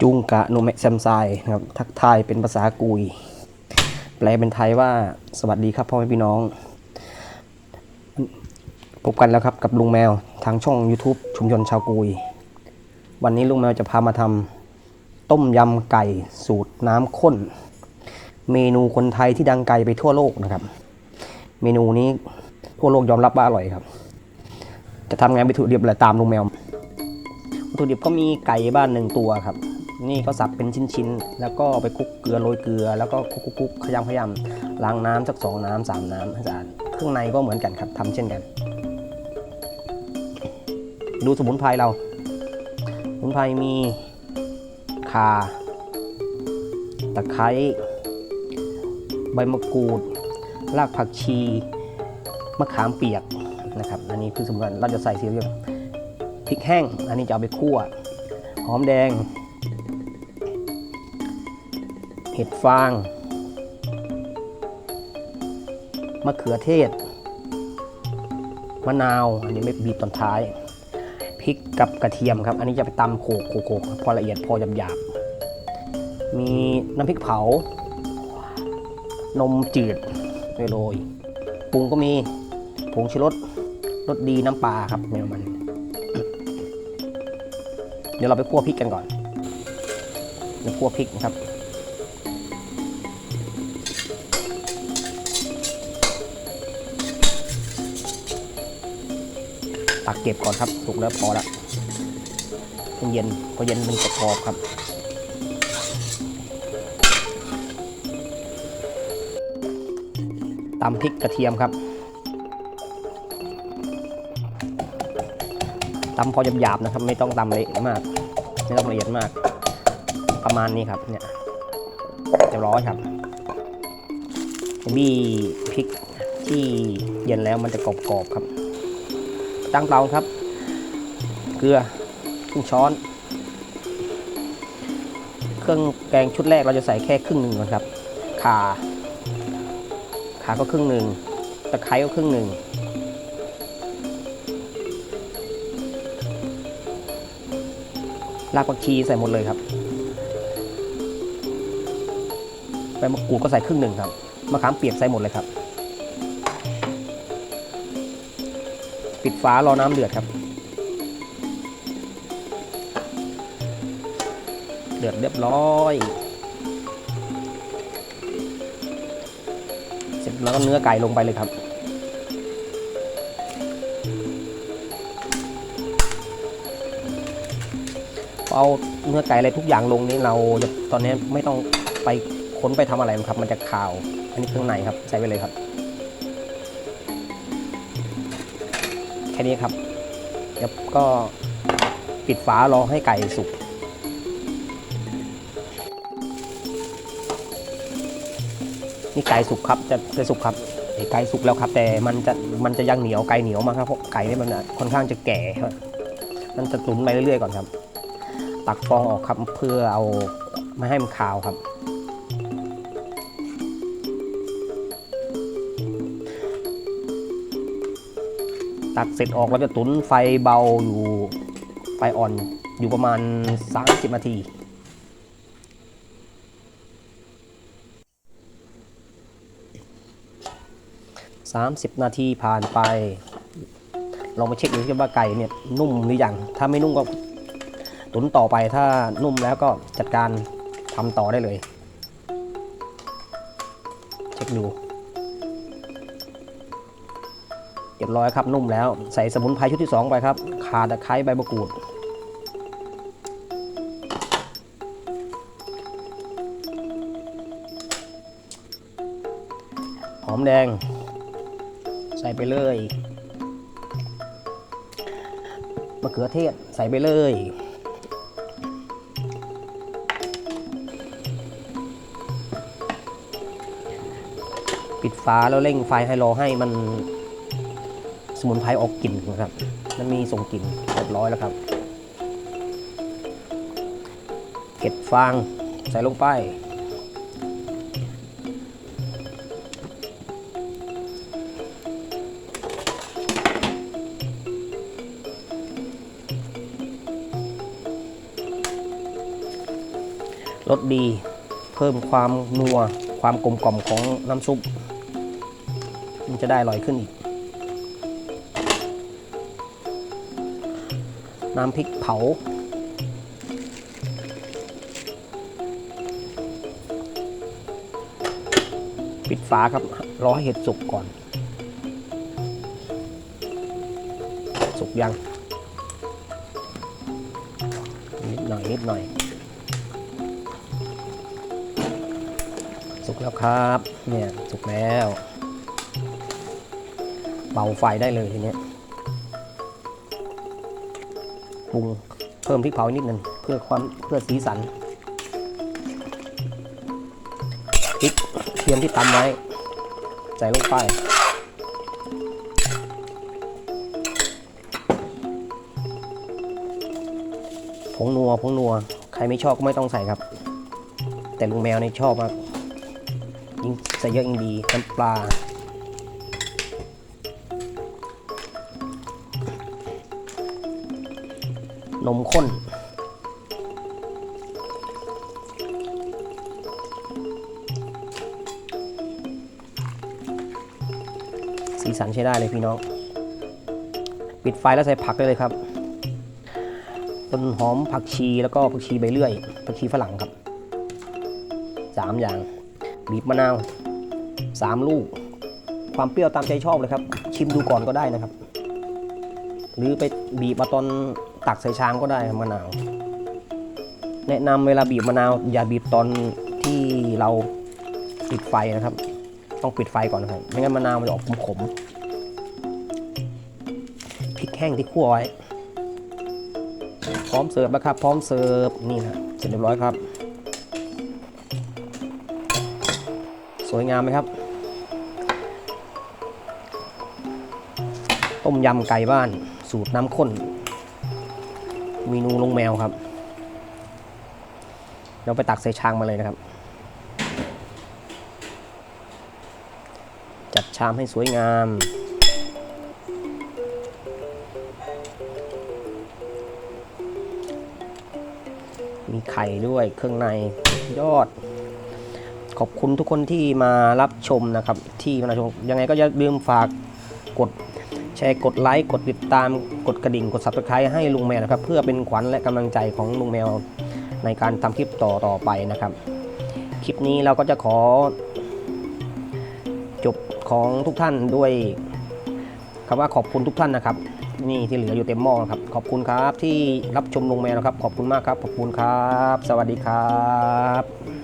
จุงกะโนเมะแซมไซนะครับทักทายเป็นภาษากุย แปลเป็นไทยว่าสวัสดีครับพ่อแม่พี่น้อง พบกันแล้วครับกับลุงแมวทางช่อง YouTube ชุมชนชาวกุย วันนี้ลุงแมวจะพามาทำต้มยำไก่สูตรน้ำข้น เมนูคนไทยที่ดังไกลไปทั่วโลกนะครับ เมนูนี้ทั่วโลกยอมรับว่าอร่อยครับ จะทำไงวัตถุดิบอะไรตามลุงแมววัตถุดิบก็มีไก่บ้านหนึ่งตัวครับ นี่ก็สับเป็นชิ้นๆ แล้วก็ไปคลุกเกลือโรยเกลือ แล้วก็คลุกๆขยำขยำล้างน้ำสักสองน้ำสามน้ำให้สะอาดเครื่องในก็เหมือนกันครับทำเช่นกัน ดูสมุนไพรเรา สมุนไพรมีข่าตะไคร้ใบมะกรูด รากผักชี มะขามเปียกนะครับ อันนี้คือสมุนไพรเราจะใส่สีเรียงพริกแห้ง อันนี้จะเอาไปคั่ว หอมแดง เห็ดฟาง มะเขือเทศ มะนาว อันนี้ไม่บีบตอนท้าย พริกกับกระเทียมครับ อันนี้จะไปตำโขกโขกพอละเอียดพอหยาบหยาบๆมีน้ำพริกเผา นมจืดโรยปรุงก็มีผงชูรสรสดีน้ำปลาครับเมนูมัน เดี๋ยวเราไปคั่วพริกกันก่อน เดี๋ยวคั่วพริกนะครับ ตักเก็บก่อนครับ สุกแล้วพอละมันเย็นพอเย็นมันจะกรอบครับตำพริกกระเทียมครับตำพอหยาบๆนะครับ ไม่ต้องตำละเละมาก ไม่ต้องละเอียดมาก ประมาณนี้ครับเนี่ยจะร้อยครับบี้พริกที่เย็นแล้วมันจะกรอบๆครับ ตั้งเตาครับ เกลือครึ่งช้อน เครื่องแกงชุดแรกเราจะใส่แค่ครึ่งหนึ่งก่อนครับข่าข่าก็ครึ่งหนึ่งตะไคร้ก็ครึ่งหนึ่งรากผักชีใส่หมดเลยครับใบมะกรูดก็ใส่ครึ่งหนึ่งครับมะขามเปียกใส่หมดเลยครับ ปิดฝารอน้ำเดือดครับ เดือดเรียบร้อย เสร็จแล้วก็เนื้อไก่ลงไปเลยครับ เอาเนื้อไก่อะไรทุกอย่างลงนี้เราจะตอนนี้ไม่ต้องไปค้นไปทำอะไรครับ มันจะขาว อันนี้เครื่องในครับ ใส่ไปเลยครับ ค่นี้ครับเดี๋ยวก็ปิดฝารอให้ไก่สุกนี่ไก่สุกครับจะจะสุกครับไอไก่สุกแล้วครับ แต่มันจะมันจะยังเหนียวไก่เหนียวมากครับเพราะไก่นี่มันอะค่อนข้างจะแก่ครับมันจะตุ๋นไปเรื่อยๆก่อนครับ ตักฟองออกครับเพื่อเอาไม่ให้มันคาวครับ ตักเสร็จออกเราจะตุ๋นไฟเบาอยู่ไฟอ่อนอยู่ประมาณ 30 นาที 30 นาทีผ่านไป ลองมาเช็คดูสิว่าไก่เนี่ยนุ่มหรือยัง ถ้าไม่นุ่มก็ตุ๋นต่อไป ถ้านุ่มแล้วก็จัดการทำต่อได้เลย เช็คดู เรียบร้อยครับนุ่มแล้ว ใส่สมุนไพรชุดที่ 2 ไปครับข่าตะไคร้ใบมะกรูด หอมแดง ใส่ไปเลยมะเขือเทศใส่ไปเลยปิดฝาแล้วเร่งไฟให้รอให้มัน มุนไพรออกกลิ่นนะครับ มันมีส่งกลิ่นเรียบร้อยแล้วครับเห็ดฟางใส่ลงไป รสดีเพิ่มความนัว ความกลมกล่อมของน้ำซุป มันจะได้อร่อยขึ้นอีก น้ำพริกเผา ปิดฝาครับรอเห็ดสุกก่อน สุกยัง นิดหน่อย นิดหน่อย สุกแล้วครับ เนี่ย สุกแล้วเบาไฟได้เลยทีเนี้ย ปรุงเพิ่มพริกเผานิดหนึ่งเพื่อความเพื่อสีสันพริกเทียมที่ตำไว้ใส่ลงไปผงนัวผงนัว ใครไม่ชอบก็ไม่ต้องใส่ครับ แต่ลุงแมวนี่ชอบมากยิ่งใส่เยอะยิ่งดีน้ำปลา นมข้น สีสันใช้ได้เลยพี่น้อง ปิดไฟแล้วใส่ผักได้เลยครับ ต้นหอมผักชีแล้วก็ผักชีใบเลื่อย ผักชีฝรั่งครับสามอย่าง บีบมะนาวสามลูก ความเปรี้ยวตามใจชอบเลยครับ ชิมดูก่อนก็ได้นะครับ หรือไปบีบมาตอน ตักใส่ชามก็ได้มะนาว แนะนำเวลาบีบมะนาว อย่าบีบตอนที่เราปิดไฟนะครับ ต้องปิดไฟก่อนนะครับไม่งั้นมะนาวมันจะออกขมๆพริกแห้งที่คั่วไว้พร้อมเสิร์ฟแล้วครับ พร้อมเสิร์ฟนี่นะเสร็จเรียบร้อยครับ สวยงามไหมครับ ต้มยำไก่บ้าน สูตรน้ำข้น เมนูลงแมวครับ เราไปตักใส่ชามมาเลยนะครับ จัดชามให้สวยงามมีไข่ด้วยเครื่องในยอด ขอบคุณทุกคนที่มารับชมนะครับ ที่มาชมยังไงก็อย่าลืมฝากกด แชร์กดไลค์กดติดตามกดกระดิ่งกด subscribe ให้ลุงแมวนะครับ เพื่อเป็นขวัญและกำลังใจของลุงแมวในการทำคลิปต่อต่อไปนะครับ คลิปนี้เราก็จะขอ จบของทุกท่านด้วยคำว่าขอบคุณทุกท่านนะครับ นี่ที่เหลืออยู่เต็มหม้อครับ ขอบคุณครับที่รับชมลุงแมวนะครับ ขอบคุณมากครับ ขอบคุณครับ สวัสดีครับ